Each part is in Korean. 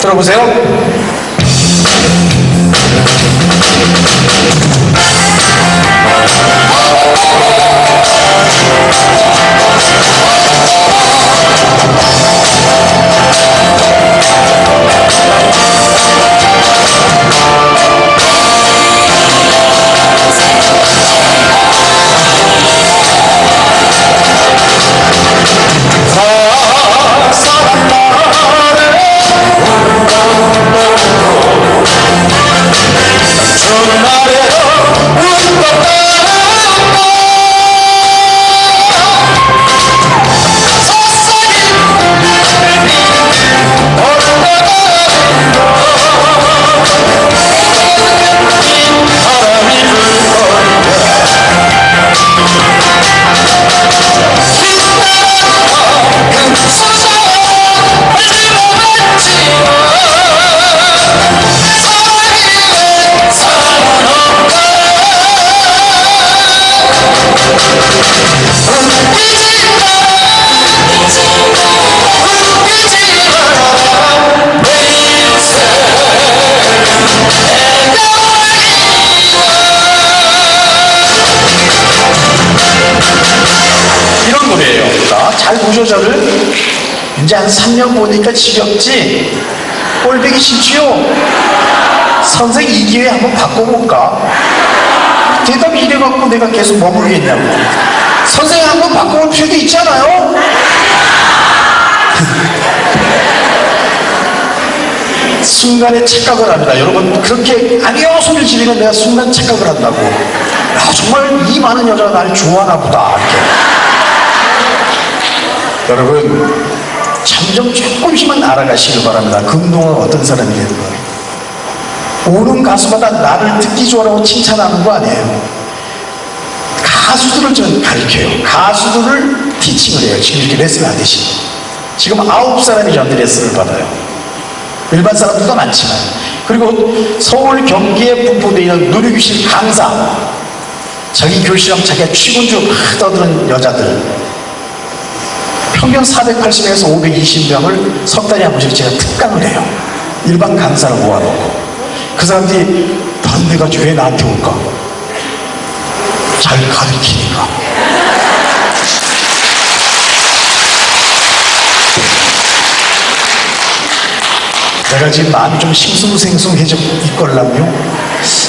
들어보세요. 저를. 이제 한 3년 보니까 지겹지? 꼴보기 싫지요? 선생 이 기회에 한번 바꿔볼까? 대답이 이래갖고 내가 계속 머물겠냐고. 선생님 한번 바꿔볼 필요도 있잖아요? 순간에 착각을 합니다. 여러분, 그렇게 아니요 소리를 지르면 내가 순간 착각을 한다고. 야, 정말 이 많은 여자가 나를 좋아하나 보다. 이렇게. 여러분, 점점 조금씩만 알아가시길 바랍니다. 금동은 어떤 사람이 되는 거예요. 오는 가수마다 나를 듣기 좋아라고 칭찬하는 거 아니에요. 가수들을 저는 가르쳐요. 가수들을 티칭을 해요. 지금 이렇게 레슨을 하듯이. 지금 아홉 사람이 저한테 레슨을 받아요. 일반 사람들도 많지만. 그리고 서울 경기에 분포되어 있는 누리교실 강사. 자기 교실하면 자기가 취군주 막 떠드는 여자들. 평균 480명에서 520명을 석 달에 한 번씩 제가 특강을 해요. 일반 강사를 모아놓고. 그 사람들이 반대가지고 왜 나한테 올까? 잘 가르치니까. 내가 지금 마음이 좀 싱숭생숭해져 있걸랑요.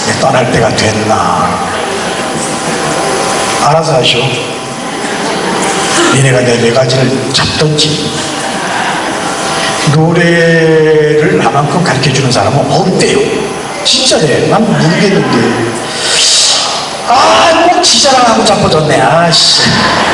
내 떠날 때가 됐나. 알아서 하시오. 니네가 내 매가지를 잡던지 노래를 나만큼 가르쳐주는 사람은 없대요. 진짜 래. 난 모르겠는데. 아, 꼭 지자랑하고 자빠졌네. 아씨.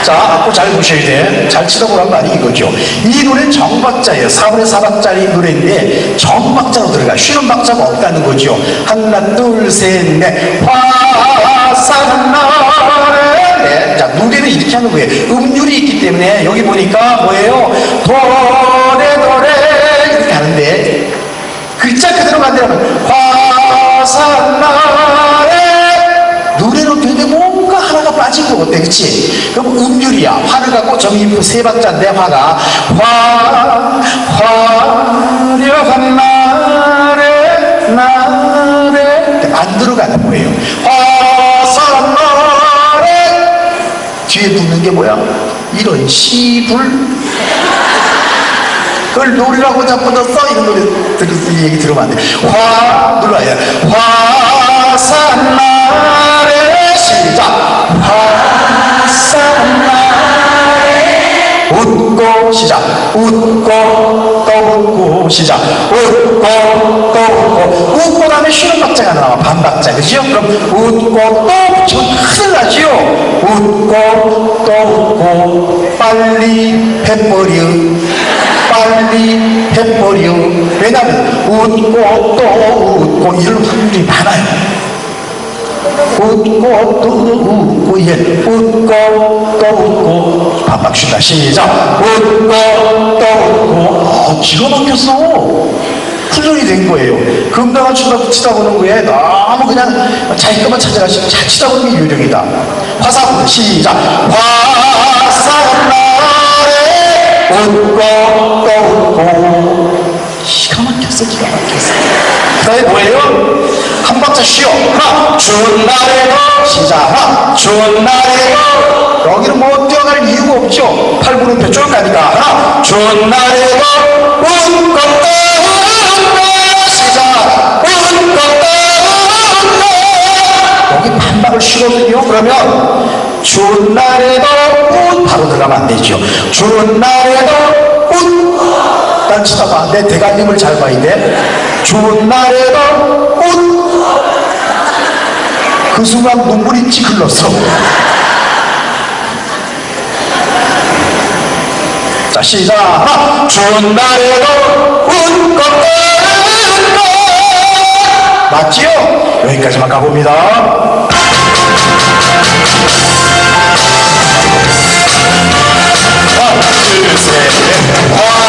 자, 앞으로 잘 보셔야 돼. 잘 치다보란 말이 이거죠. 이 노래는 정박자예요. 4분의 4박자리 노래인데 정박자로 들어가. 쉬는 박자가 없다는 거죠. 하나, 둘, 셋, 넷. 화사 네. 자, 노래는 이렇게 하는 거예요. 음률이 있기 때문에 여기 보니까 뭐예요? 도레, 도레. 이렇게 하는데 글자 그대로 화사한 날에 노래로 되게 뭔가 하나가 빠진 것 같아 그치? 그럼 음률이야 화를 갖고 점이 세 박자인데 화가 화 화려한 날에 날에 안 들어가는 거예요 화 뒤에 붙는 게 뭐야? 이런 시불? 그걸 노래라고 잡아줬어? 이런 노래 들, 이 얘기 들으면 안 돼. 화 눌러야 화산 날에 시작. 웃고 또 웃고 시작. 웃고 또 웃고. 웃고 다음에 쉬는 박자가 나와. 반 박자. 그죠? 그럼 웃고 또 붙이 나지요. 웃고 또 웃고. 빨리 해버려. 빨리 해버려. 왜냐면 웃고 또 웃고 이럴 확률이 많아요. 웃고 또 웃고. 예 웃고 또 웃고. 반박 쉰다. 시작. 웃고 또 웃고. 어, 기가 막혔어 훈련이 된 거예요 금방을 치다, 치다 보는 거에 너무 그냥 자기 것만 찾아가시고 잘 치다 보는 게 요령이다 화사 시작 화사 날에 웃고 또 웃고 기가 막혔어 기가 막혔어. 그 다음에 뭐예요? 한 박자 쉬어. 하나, 좋은 날에도 시작. 하나, 좋은 날에도 여기는 뭐 뛰어갈 이유가 없죠. 팔구는 쭉 가니까 하나, 좋은 날에도 웃고 떠 여기 반박을 쉬거든요. 그러면 좋은 날에도 웃 바로 들어가면 안 되죠. 좋은 날에도 웃. 난 쳐다봐. 내 대가림을 잘 봐야 돼. 좋은 날에도 웃. 그 순간 눈물이 찌 흘렀어. 자, 시작. 좋은 날에도 떠는 거. 맞지요? 여기까지만 가봅니다. 하나, 둘, 셋, 넷.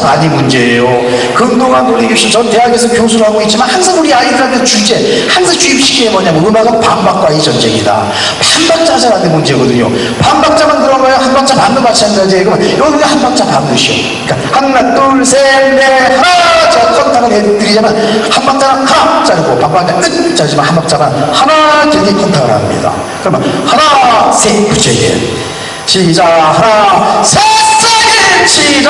많이 문제예요. 그동안 우리 교수, 전 대학에서 교수를 하고 있지만 항상 우리 아이들한테 주제, 항상 주입시키는 게 뭐냐면 음악은 반박과의 전쟁이다. 반박자 하자라는 문제거든요. 반박자만 들어가요. 한 박자 반도 마찬가지예요. 여기 한 박자 반도시요. 그러니까 하나, 둘, 셋, 넷, 하나. 제가 컨탁을 해드리자면 한 박자는 하나 짜리고 반박자 끝 짜리지만 한 박자는 하나 길게 컨탁을 합니다. 그러면 하나, 셋 붙여야. 시작 하나, 셋, 셋,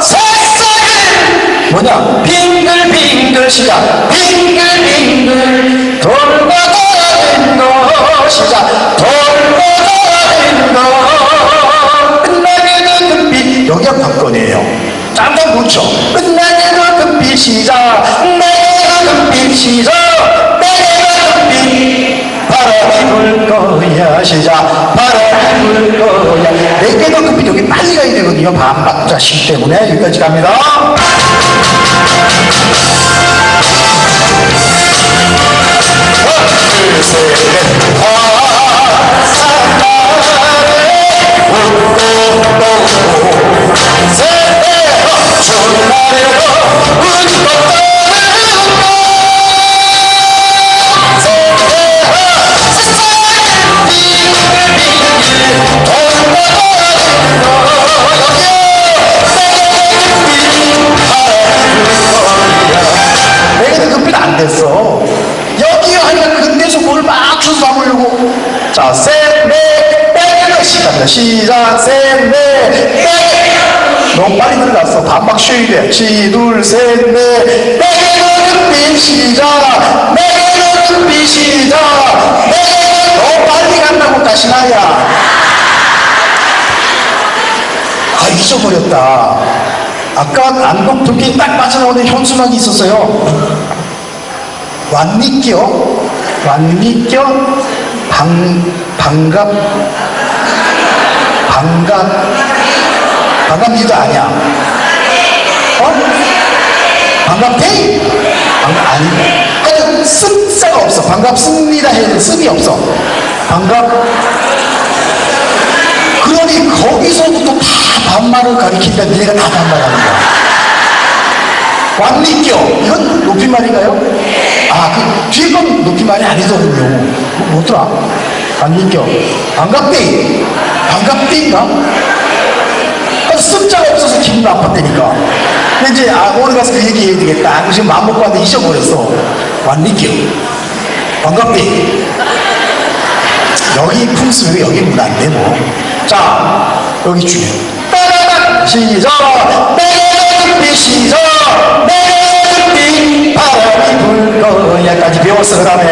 셋. 뭐냐? 빙글빙글 시작. 빙글빙글 돌고 도는 거 시작. 돌고 도는 거 끝나게는 금빛 여기가 관건이에요. 짱짱 묻혀. 끝나게는 금빛 시작. 내가 금빛 시작. 내가 금빛 바람이 불 거야 시작 바람이 불 거야 내게도 금빛 여기 가야 되거든요. 반박자식 때문에. 여기까지 갑니다 자, 셋, 넷, 땡! 시작합니다. 시작, 셋, 넷, 땡! 너무 빨리 들어갔어. 반박 쉬어야 돼. 시, 둘, 셋, 넷, 내게도 금빛 시작! 내게도 금빛 시작! 내게도 너무 빨리 간다고 다시 나야. 아, 잊어버렸다. 아까 안동 도끼 딱 빠져나오는 현수막이 있었어요. 완미껴, 완미껴, 방, 반갑, 반갑, 반갑니도 아니야. 어? 반갑대? 반갑, 아니. 하여튼, 씁자가 없어. 반갑습니다 해도 씁이 없어. 반갑, 그러니 거기서부터 다 반말을 가리키니까 니네가 다 반말하는 거야. 완리껴 이건 높임말인가요? 아, 그 뒤에 건 높임말이 아니더군요. 뭐, 뭐더라? 완리껴 반갑대 반갑대인가? 아, 습자가 없어서 기분 나빴다니까. 이제 아 오늘 가서 그 얘기 해야 되겠다. 지금 마음 먹고 왔는데 잊어버렸어. 완리껴 반갑대 여기 풍습이 여기 문화인데 뭐. 자, 여기 중요. 따라락 시작. 빛 거